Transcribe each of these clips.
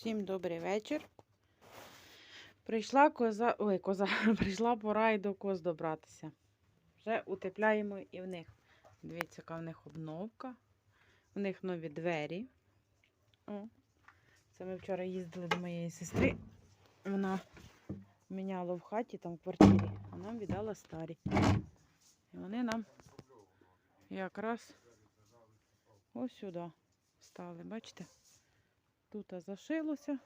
Всім добрий вечір. Прийшла коза. Ой, коза. Прийшла пора і до коз добратися. Вже утепляємо і в них. Дивіться, яка в них обновка. У них нові двері. О. Це ми вчора їздили до моєї сестри. Вона міняла в хаті, там в квартирі, а нам віддала старі. І вони нам якраз ось сюди стали, бачите? Тут зашилося.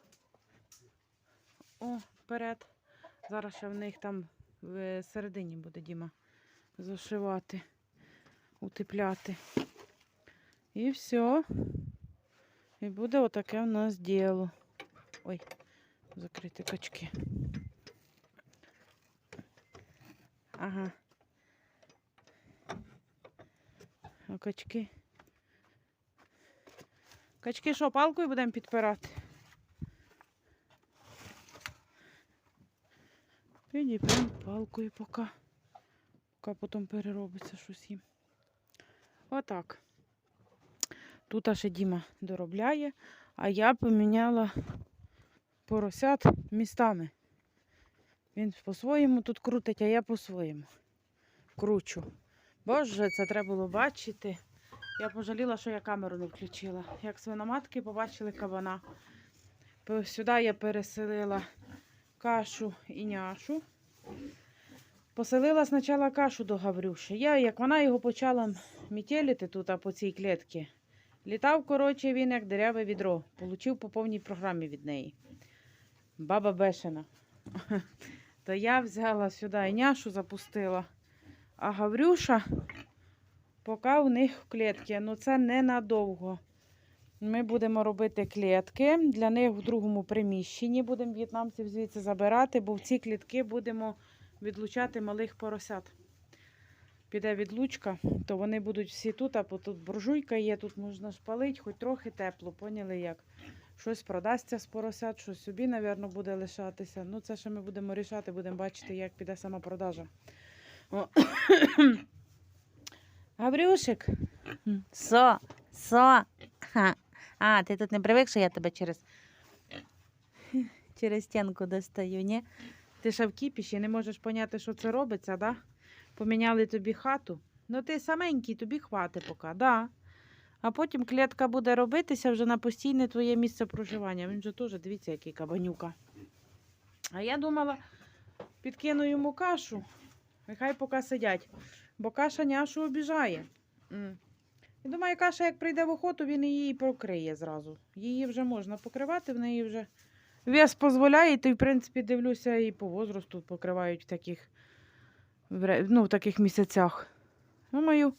О, вперед. Зараз ще в них там в середині буде Діма зашивати, утепляти. І все. І буде отаке в нас діло. Ой, закрити качки. Ага. А качки. Качки що, палкою будемо підпирати? Підіпрям палкою поки. Поки потім переробиться щось їм. Отак. Тут аж Діма доробляє, а я поміняла поросят містами. Він по-своєму тут крутить, а я по-своєму кручу. Боже, це треба було бачити. Я пожаліла, що я камеру не включила. Як свиноматки побачили кабана. Сюди я переселила кашу і няшу. Поселила спочатку кашу до Гаврюші. Я, як вона його почала мітелити тут а по цій клітці, літав, коротше, він як дереве відро. Получив по повній програмі від неї. Баба Бешена. То я взяла сюди і няшу запустила. А Гаврюша поки у них в клітці. Ну це ненадовго. Ми будемо робити клітки. Для них в другому приміщенні будемо в'єтнамців звідси забирати, бо в ці клітки будемо відлучати малих поросят. Піде відлучка, то вони будуть всі тут, а тут буржуйка є, тут можна шпалити, хоч трохи тепло, поняли як. Щось продасться з поросят, щось собі, мабуть, буде лишатися. Ну, це ще ми будемо рішати, будемо бачити, як піде сама продажа. О. Гаврюшик. Со, со. Ха. А, ти тут не привик, що я тебе через, через стінку достаю, ні? Ти ще в кіпіші, не можеш поняти, що це робиться, да? Поміняли тобі хату. Ну ти саменький, тобі хвати поки, да. А потім клітка буде робитися вже на постійне твоє місце проживання. Він же теж, дивіться, який кабанюка. А я думала, підкину йому кашу. Нехай поки сидять. Бо каша няшу обіжає. І думаю, каша, як прийде в охоту, він її прокриє зразу. Її вже можна покривати, в неї вже вес дозволяє, то, в принципі, дивлюся, і по возрасту покривають в таких, ну, в таких місяцях. Думаю,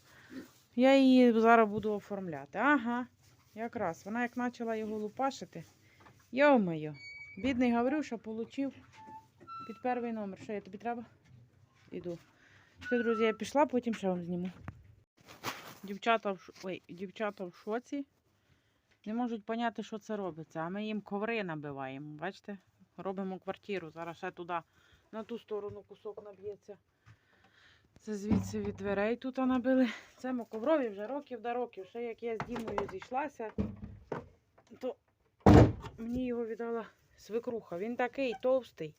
я її зараз буду оформляти. Ага, якраз. Вона як почала його лупашити. Йо-моє, бідний Гаврюша отримав під перший номер. Що я тобі треба? Іду. Все, друзі, я пішла, потім ще вам зніму. Дівчата в, ш- Ой, дівчата в шоці. Не можуть поняти, що це робиться. А ми їм коври набиваємо. Бачите? Робимо квартиру. Зараз ще туди, на ту сторону кусок наб'ється. Це звідси від дверей тут набили. Це ми коврові вже років до років. Ще як я з Дімою зійшлася, то мені його віддала свекруха. Він такий товстий.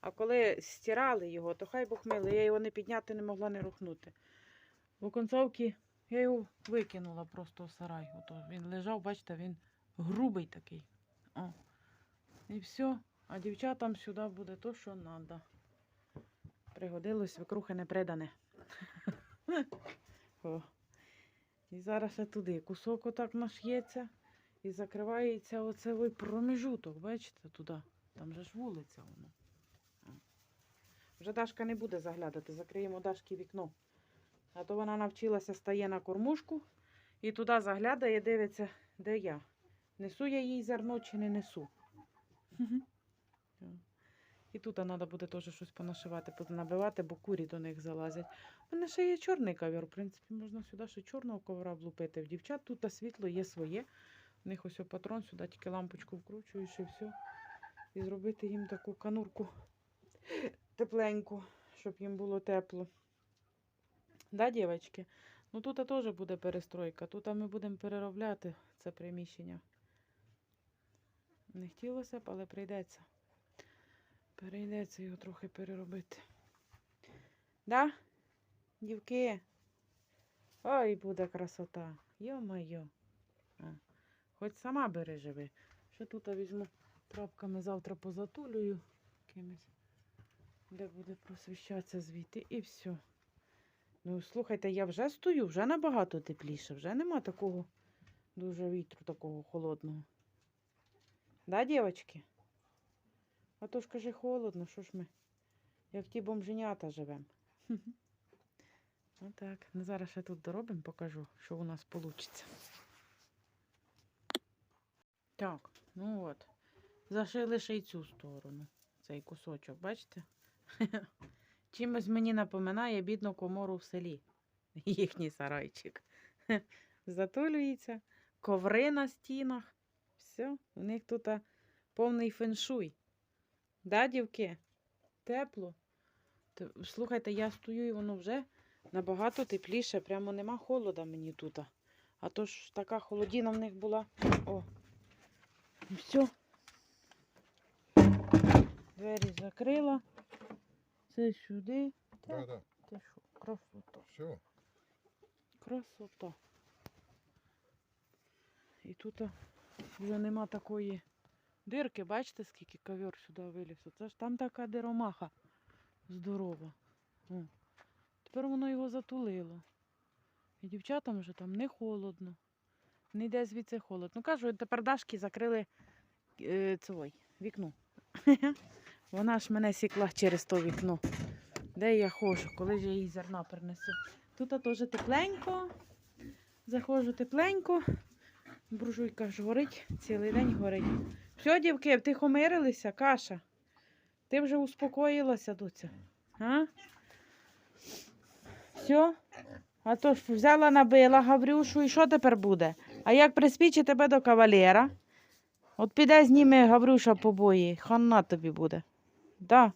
А коли стирали його, то хай Бог милий, я його не підняти не могла не рухнути. У концовці я його викинула просто в сарай. Ото він лежав, бачите, він грубий такий. О. І все. А дівчатам сюди буде то, що треба. Пригодилось свекрухи не придане. І зараз ще туди кусок отак наш'ється і закривається оцей проміжуток, бачите, туди. Там же ж вулиця воно. Вже Дашка не буде заглядати, закриємо Дашки вікно. А то вона навчилася стає на кормушку і туди заглядає, дивиться, де я. Несу я їй зерно чи не несу. І тут треба буде теж щось понашивати, понабивати, бо курі до них залазять. У мене ще є чорний ковер. В принципі, можна сюди ще чорного ковра влупити. В дівчат тут світло є своє. У них ось патрон, сюди тільки лампочку вкручуєш і все. І зробити їм таку канурку тепленьку, щоб їм було тепло. Да, дівчатки? Ну тут теж буде перестройка. Тут ми будемо переробляти це приміщення. Не хотілося б, але прийдеться. Прийдеться його трохи переробити. Да? Дівки? Ой, буде красота. Йо-моє. А, Хоч сама бери живи. Ще тут візьму трапками завтра позатулюю кимось, де буде просвіщатися звідти і все. Ну, слухайте, я вже стою, вже набагато тепліше, вже нема такого дуже вітру, такого холодного. Да, дівчатки? А то ж каже холодно, що ж ми, як ті бомженята живемо. Отак. Ну, зараз ще тут доробимо, покажу, що у нас вийде. Так, ну от. Зашили ще й цю сторону. Цей кусочок, бачите? Чимось мені напоминає бідну комору в селі. Їхній сарайчик. Затулюється, коври на стінах. Все, у них тут повний феншуй. Да, дівки? Тепло. Слухайте, я стою і воно вже набагато тепліше. Прямо нема холода мені тут. А то ж така холодіна в них була. О. Все. Двері закрила. Це сюди. Да, Так, да. ти що, красота. Все. Красота. І тут вже нема такої дирки, бачите, скільки ковер сюди виліз. Це ж там така диромаха здорова. О. Тепер воно його затулило. І дівчатам вже там не холодно. Не йде звідси холод. Ну кажу, тепер Дашки закрили е, цей, вікно. Вона ж мене сікла через то вікно. Де я ходжу, коли ж я їй зерна принесу. Тут теж тепленько. Заходжу тепленько. Буржуйка ж горить, цілий день горить. Все, дівки, втихомирилися, каша. Ти вже успокоїлася, доця. А? Все? А то ж взяла, набила Гаврюшу, і що тепер буде? А як приспіче тебе до кавалера? От піде зніме Гаврюша побої, хана тобі буде. Да.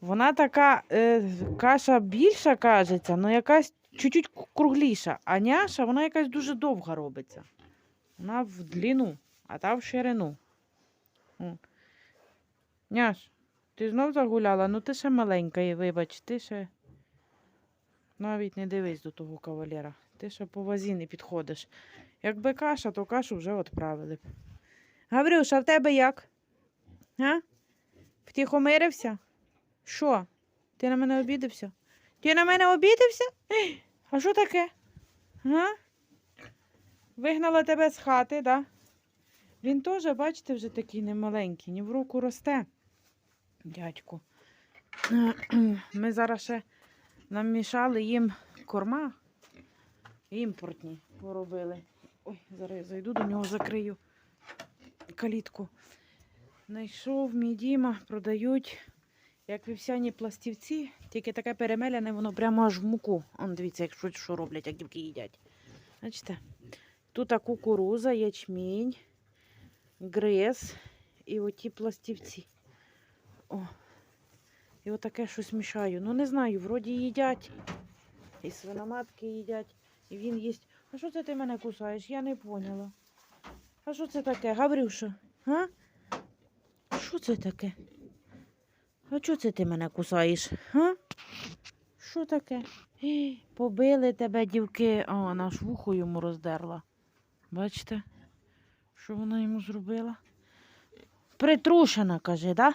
Вона така е, каша більша кажеться, але якась чуть-чуть кругліша. А няша, вона якась дуже довга робиться. Вона в длину, а та в ширину. О. Няш, ти знов загуляла? Ну ти ще маленька, і вибач, ти ще навіть не дивись до того кавалера. Ти ще по вазі не підходиш. Якби каша, то кашу вже відправили б. Гаврюша, в тебе як? А? Втихомирився? Що? Ти на мене обідався? Ти на мене обідався? А що таке? Га? Вигнала тебе з хати, да? Він теж, бачите, вже такий немаленький, ні в руку росте. Дядьку. Ми зараз ще намішали їм корма. Імпортні поробили. Ой, зараз я зайду до нього, закрию калітку. Знайшов мій Діма, продають як вівсяні пластівці, тільки таке перемеляне, воно прямо аж в муку. Он дивіться, як що, що роблять, як дівки їдять. Бачите? Тут кукуруза, ячмінь, гриз і оті пластівці. О. І отаке щось мішаю. Ну не знаю, вроді їдять. І свиноматки їдять, і він їсть. А що це ти мене кусаєш? Я не поняла. А що це таке, Гаврюша? А? Що це таке? А чого це ти мене кусаєш? А? Що таке? Побили тебе, дівки. А, вона ж вухо йому роздерла. Бачите, що вона йому зробила? Притрушена, каже, да?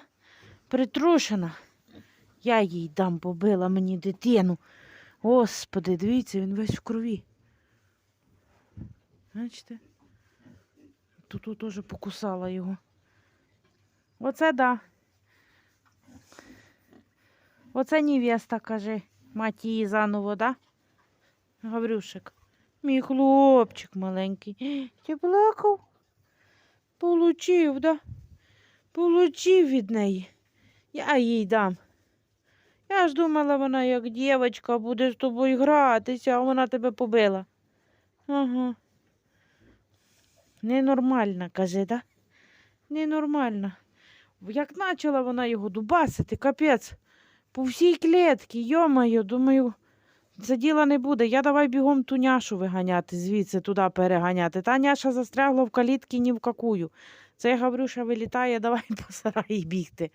Притрушена. Я їй дам побила мені дитину. Господи, дивіться, він весь в крові. Бачите? Тут теж покусала його. Оце да. Оце невеста, каже, мать її заново, да? Гаврюшик. Мій хлопчик маленький. Ти плакав? Получив, да? Получив від неї. Я їй дам. Я ж думала, вона як дівчинка буде з тобою гратися, а вона тебе побила. Ага. Ненормальна, каже, да? Ненормальна. Як почала вона його дубасити, капець. По всій клітці, йомаю, думаю, Це діла не буде. Я давай бігом ту няшу виганяти, звідси туди переганяти. Та няша застрягла в калітці ні в какую. Цей Гаврюша вилітає, давай по сараї бігти.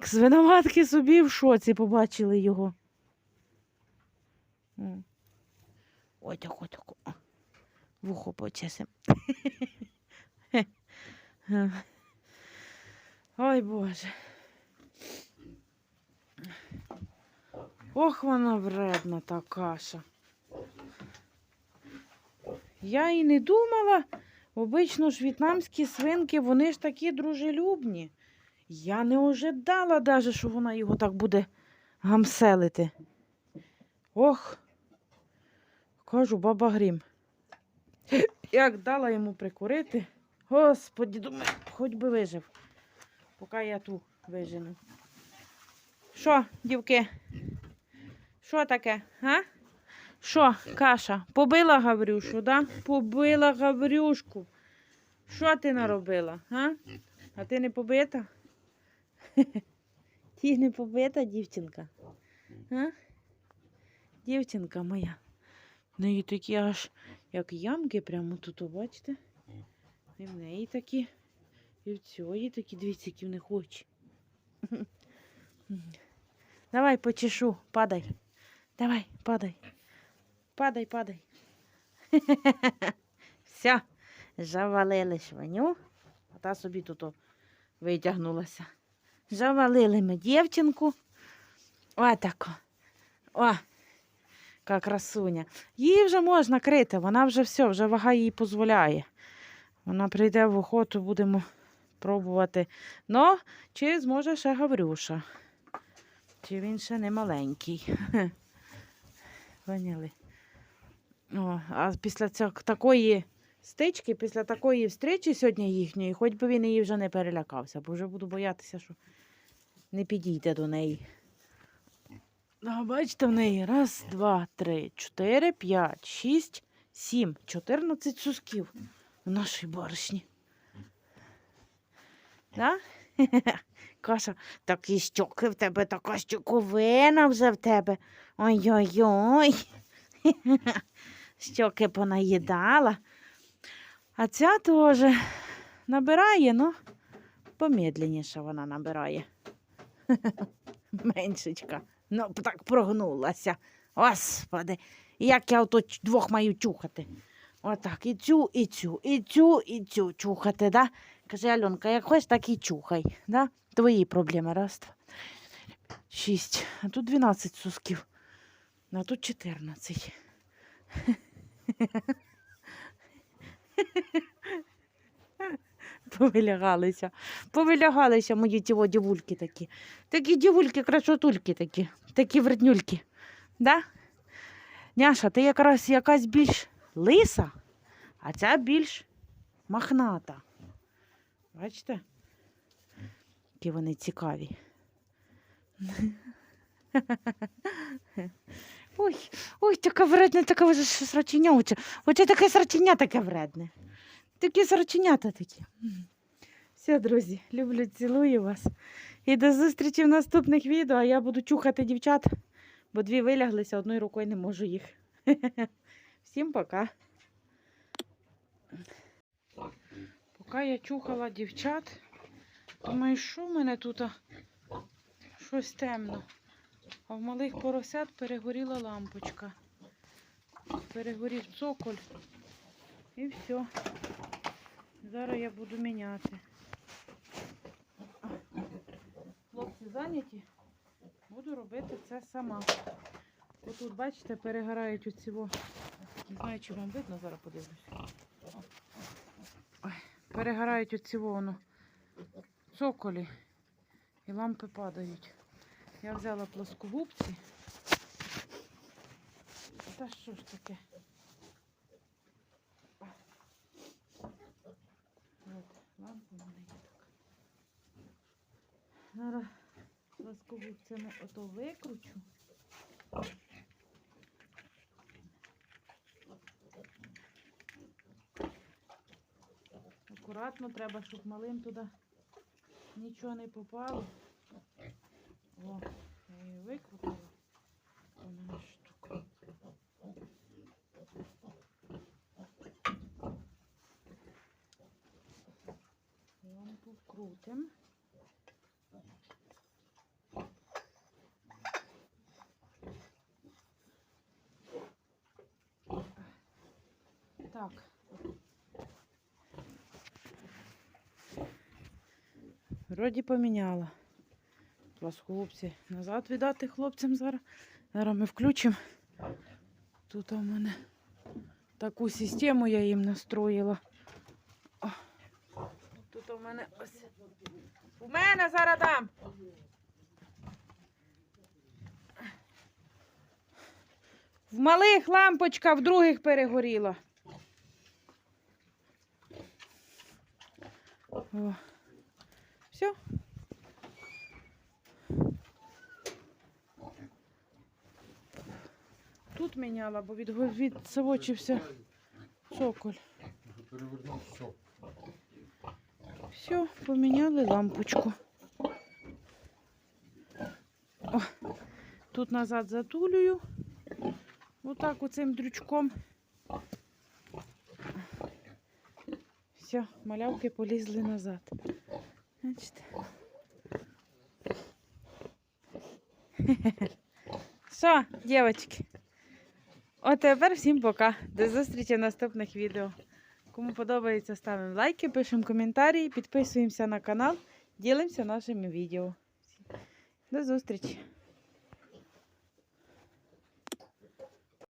Свиноматки собі в шоці побачили його. Ой, так, ой, так. Вухо почесим. Ой, Боже. Ох, вона вредна та каша. Я і не думала. Обично ж в'єтнамські свинки, вони ж такі дружелюбні. Я не ожидала даже, що вона його так буде гамселити. Ох, кажу, баба Грім. Як дала йому прикурити. Господі, думаю, хоч би вижив, поки я ту вижену. Що, дівки? Що таке? А? Що, каша? Побила Гаврюшу, да? Побила Гаврюшку. Що ти наробила? А? А ти не побита? Ти не побита, дівчинка? А? Дівчинка моя. В неї такі аж як ямки прямо тут, бачите? І в неї такі, і в цієї такі, дивіться, які в них очі. Давай почешу, падай. Давай, падай. Падай, падай. Все, завалили шваню. А та собі тут витягнулася. Завалили ми дівчинку. О, тако. О, яка красуня. Її вже можна крити, вона вже все, вже вага їй дозволяє. Вона прийде в охоту, будемо пробувати. Ну, чи зможе ще Гаврюша? Чи він ще не маленький? Поняли? О, а після цього, такої стички, після такої встречі сьогодні їхньої, хоч би він її вже не перелякався, бо вже буду боятися, що не підійде до неї. А бачите, в неї раз, два, три, чотири, п'ять, шість, сім, чотирнадцять сусків в нашій баришні. Да? Каша, такі щоки в тебе, така щоковина вже в тебе. Ой-ой-ой. Щоки понаїдала. А ця теж набирає, ну, помедленніше вона набирає. Меншечка. Ну, так прогнулася. Господи, як я ото двох маю чухати. Отак, і цю, і цю, і цю, і цю чухати, да? Каже, Альонка, як хочеш, так і чухай. Да? Твої проблеми. Раз, два, шість. А тут 12 сусків. А тут 14. Повилягалися. Повилягалися мої ті дівульки такі. Такі дівульки, красотульки такі, такі вреднюльки. Да? Няша, ти якраз якась більш лиса, а ця більш махната. Бачите? Які вони цікаві. Ой, ой, така вредна, така вже сраченя. Оце, таке сраченя таке вредне. Такі сраченята такі. Все, друзі, люблю, цілую вас. І до зустрічі в наступних відео. А я буду чухати дівчат, бо дві виляглися, одною рукою не можу їх. Всім пока. Поки я чухала дівчат, думаю, що в мене тут щось темно. А в малих поросят перегоріла лампочка. Перегорів цоколь. І все. Зараз я буду міняти. Хлопці зайняті. Буду робити це сама. Отут, бачите, перегорають оці. Не знаю, чи вам видно, зараз подивлюсь. Перегорають оці воно. Цоколі. І лампи падають. Я взяла плоскогубці. Та що ж таке? От, лампа в. Зараз плоскогубцями ото викручу. акуратно треба, щоб малим туди нічого не попало. О, я її викрутила. Вона штука. Лампу вкрутим. Так. Вроді поміняла. Хлопці назад віддати хлопцям зараз. Зараз ми включимо. Тут у мене таку систему я їм настроїла. О, тут у мене ось. У мене зараз дам. В малих лампочка, в других перегоріла. О. Все. Міняла, бо від, відсавочився цоколь. Перевернув все. Все, поміняли лампочку. О, тут назад затулюю. Отак оцим дрючком. Все, малявки полізли назад. Бачите? Що, дівчатки? От тепер всім пока. До зустрічі в наступних відео. Кому подобається, ставимо лайки, пишемо коментарі, підписуємося на канал, ділимося нашими відео. До зустрічі!